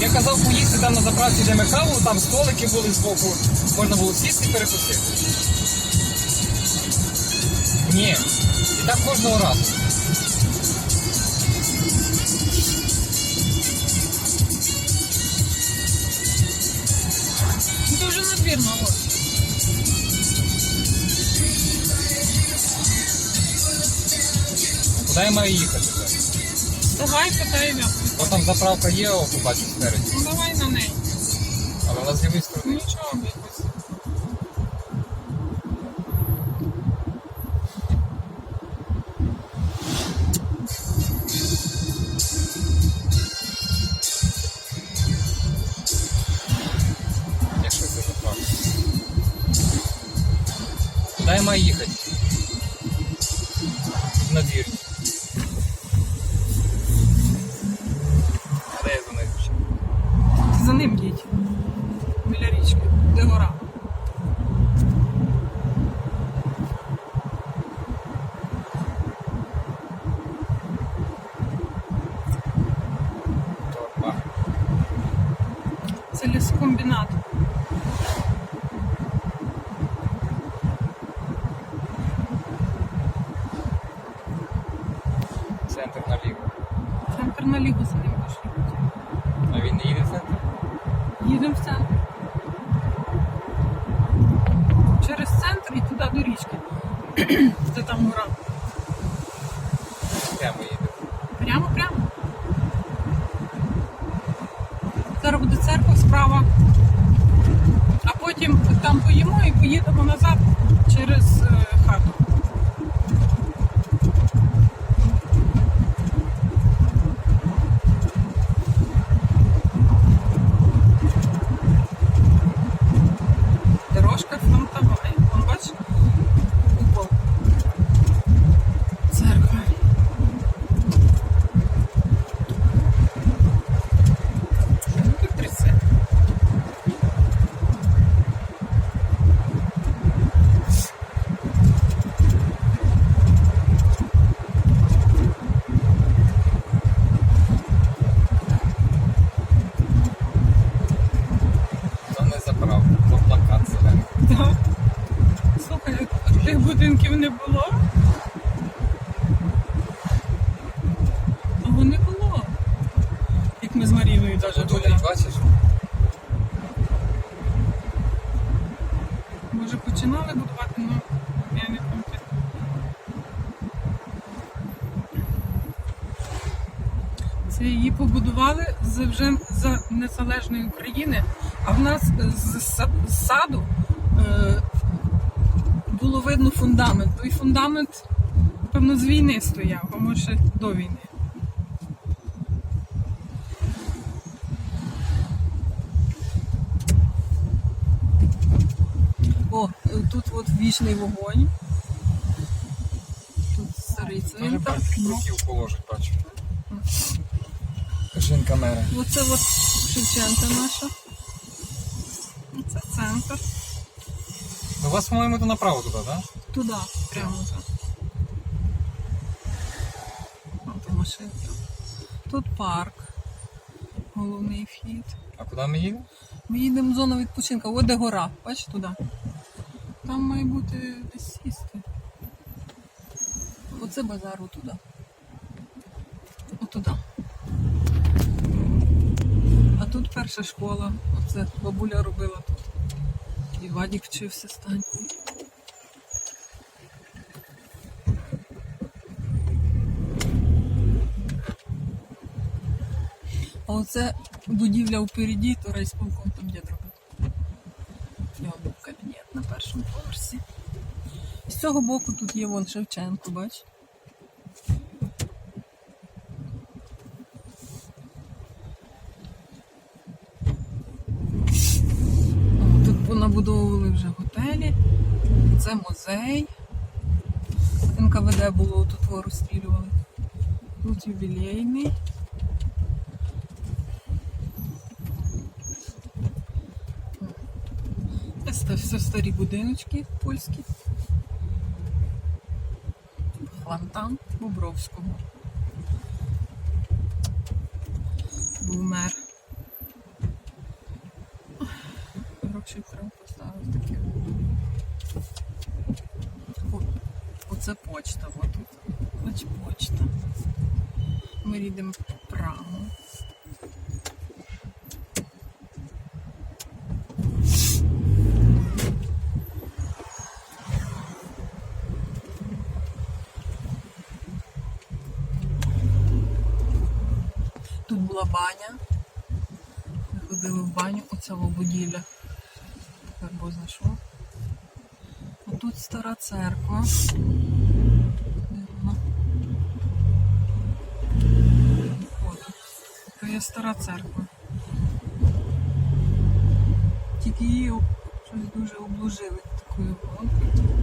Я казав поїсти там на заправці, де ми каву, там столики були збоку, можна було сісти перекусити. Ні. І так кожного разу. Дуже надвірно. от. Куди я маю їхати? Давай питаємо. Бо там заправка є, о, побачу спереді. Ну давай на неї. Але вона з лівої сторони. Нічого якось. Якщо це заправка. Я маю їхати? На двір. Ним їдь. Біля річки, де гора. Це лісокомбінат. Центр наліво. Центр наліво за ним пішли. А він не їде в центр? Їдемо центр. Через центр і туди до річки. Де там гора. Прямо їде. Прямо, прямо. Зараз буде церква справа. А потім там поїмо і поїдемо назад через е, хату. Дорожка фронтова. Вон бачиш? Купол. Церква. Ну, тут 30. То не заправка, то плакат зелений. Так. Слухай, тих будинків не було. Того не було. Як ми з Маріною навіть гуляли. Може починали будувати, але я не пам'ятаю. Це її побудували з вже за незалежної України, а в нас з саду е, було видно фундамент. Той фундамент, певно, з війни стояв, а може до війни. О, тут от вічний вогонь. Тут старий цвинтар. руків положить, бачу. Жінка мера. Оце от Шевченка наша. Це центр. У вас, по-моєму, то направо туди, так? Туди, прямо так. От машинка. Тут парк. Головний вхід. А куди ми їдемо? Ми їдемо в зону відпочинку. От де гора. Бачиш туди. Там має бути десь сісти. Оце базар отуди. Отуди. А тут перша школа. Оце бабуля робила тут. І Вадік вчився стань. А оце будівля впереді, то райсполком там дід робив. В нього був кабінет на першому поверсі. З цього боку тут є вон Шевченко, бач. О, Тут понабудовували вже готелі. Це музей. НКВД було тут розстрілювали. Тут ювілейний. Це все старі будиночки польські. Фонтан Бобровського. Був мер Ще треба поставити таке. О, Оце почта, отут. Ось почта. Ми їдемо прямо. Тут була баня. Ми ходили в баню, оце в будівля. Тепер бо знайшов. Отут стара церква. Це є стара церква. Тільки її щось дуже обложили такою гонкою.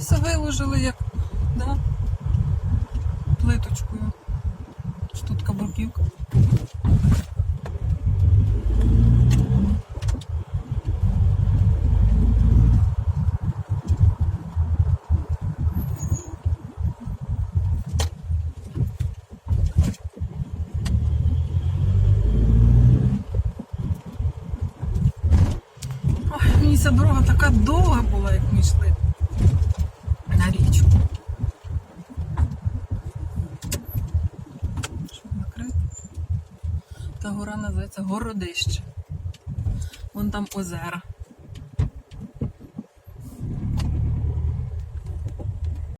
Все виложили як да, плиточкою. Чи тут мені ця дорога така довга була, як ми йшли Та гора називається Городище. Вон там озера.